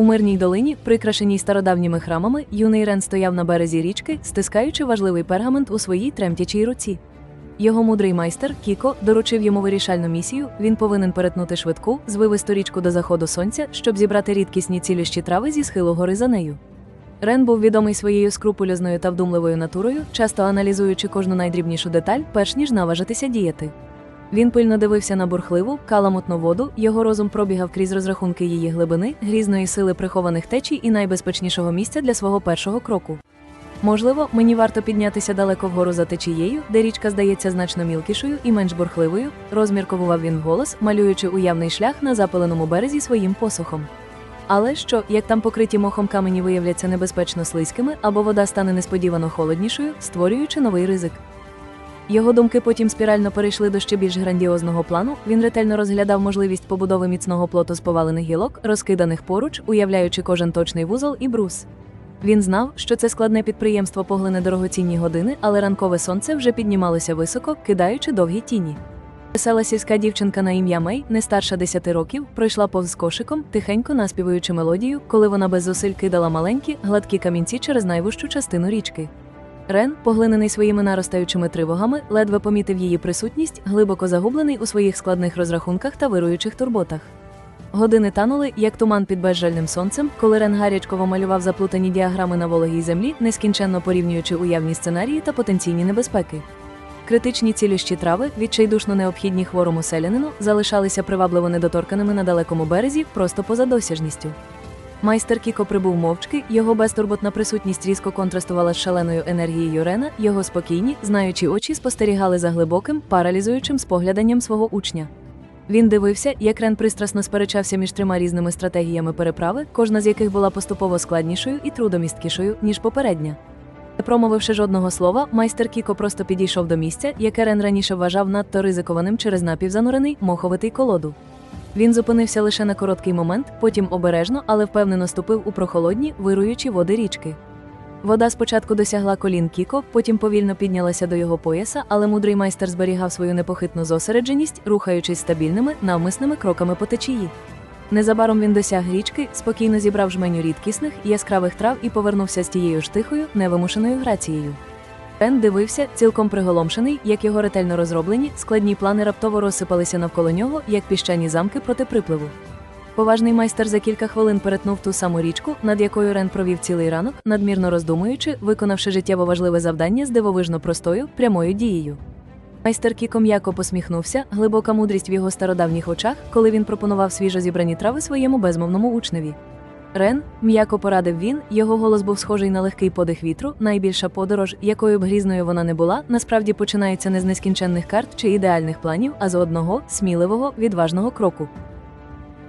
У мирній долині, прикрашеній стародавніми храмами, юний Рен стояв на березі річки, стискаючи важливий пергамент у своїй тремтячій руці. Його мудрий майстер Кіко доручив йому вирішальну місію. Він повинен перетнути швидку, звивисту річку до заходу сонця, щоб зібрати рідкісні цілющі трави зі схилу гори за нею. Рен був відомий своєю скрупульозною та вдумливою натурою, часто аналізуючи кожну найдрібнішу деталь, перш ніж наважитися діяти. Він пильно дивився на бурхливу, каламутну воду, його розум пробігав крізь розрахунки її глибини, грізної сили прихованих течій і найбезпечнішого місця для свого першого кроку. Можливо, мені варто піднятися далеко вгору за течією, де річка здається значно мілкішою і менш бурхливою, розмірковував він вголос, малюючи уявний шлях на запаленому березі своїм посохом. Але що, як там покриті мохом камені виявляться небезпечно слизькими, або вода стане несподівано холоднішою, створюючи новий ризик. Його думки потім спірально перейшли до ще більш грандіозного плану. Він ретельно розглядав можливість побудови міцного плоту з повалених гілок, розкиданих поруч, уявляючи кожен точний вузол і брус. Він знав, що це складне підприємство поглине дорогоцінні години, але ранкове сонце вже піднімалося високо, кидаючи довгі тіні. Весела сільська дівчинка на ім'я Мей, не старша 10 років, пройшла повз кошиком, тихенько наспівуючи мелодію, коли вона без зусиль кидала маленькі, гладкі камінці через найвужчу частину річки. Рен, поглинений своїми наростаючими тривогами, ледве помітив її присутність, глибоко загублений у своїх складних розрахунках та вируючих турботах. Години танули, як туман під безжальним сонцем, коли Рен гарячково малював заплутані діаграми на вологій землі, нескінченно порівнюючи уявні сценарії та потенційні небезпеки. Критичні цілющі трави, відчайдушно необхідні хворому селянину, залишалися привабливо недоторканими на далекому березі, просто поза досяжністю. Майстер Кіко прибув мовчки, його безтурботна присутність різко контрастувала з шаленою енергією Рена, його спокійні, знаючі очі спостерігали за глибоким, паралізуючим спогляданням свого учня. Він дивився, як Рен пристрасно сперечався між трьома різними стратегіями переправи, кожна з яких була поступово складнішою і трудомісткішою, ніж попередня. Не промовивши жодного слова, майстер Кіко просто підійшов до місця, яке Рен раніше вважав надто ризикованим через напівзанурений моховитий колоду. Він зупинився лише на короткий момент, потім обережно, але впевнено ступив у прохолодні, вируючі води річки. Вода спочатку досягла колін Кіко, потім повільно піднялася до його пояса, але мудрий майстер зберігав свою непохитну зосередженість, рухаючись стабільними, навмисними кроками по течії. Незабаром він досяг річки, спокійно зібрав жменю рідкісних, яскравих трав і повернувся з тією ж тихою, невимушеною грацією. Рен дивився, цілком приголомшений, як його ретельно розроблені, складні плани раптово розсипалися навколо нього, як піщані замки проти припливу. Поважний майстер за кілька хвилин перетнув ту саму річку, над якою Рен провів цілий ранок, надмірно роздумуючи, виконавши життєво важливе завдання з дивовижно простою, прямою дією. Майстер Кіко м'яко посміхнувся, глибока мудрість в його стародавніх очах, коли він пропонував свіжо зібрані трави своєму безмовному учневі. Рен, м'яко порадив він, його голос був схожий на легкий подих вітру. Найбільша подорож, якою б грізною вона не була, насправді починається не з нескінченних карт чи ідеальних планів, а з одного сміливого, відважного кроку.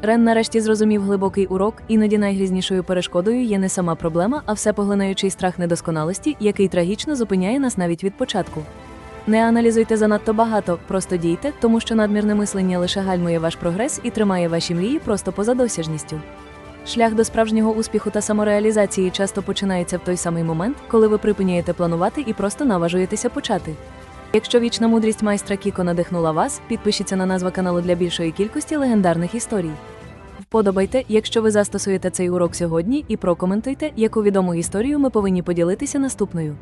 Рен нарешті зрозумів глибокий урок, іноді найгрізнішою перешкодою є не сама проблема, а все поглинаючий страх недосконалості, який трагічно зупиняє нас навіть від початку. Не аналізуйте занадто багато, просто дійте, тому що надмірне мислення лише гальмує ваш прогрес і тримає ваші мрії просто поза досяжністю. Шлях до справжнього успіху та самореалізації часто починається в той самий момент, коли ви припиняєте планувати і просто наважуєтеся почати. Якщо вічна мудрість майстра Кіко надихнула вас, підпишіться на назва каналу для більшої кількості легендарних історій. Вподобайте, якщо ви застосуєте цей урок сьогодні, і прокоментуйте, яку відому історію ми повинні поділитися наступною.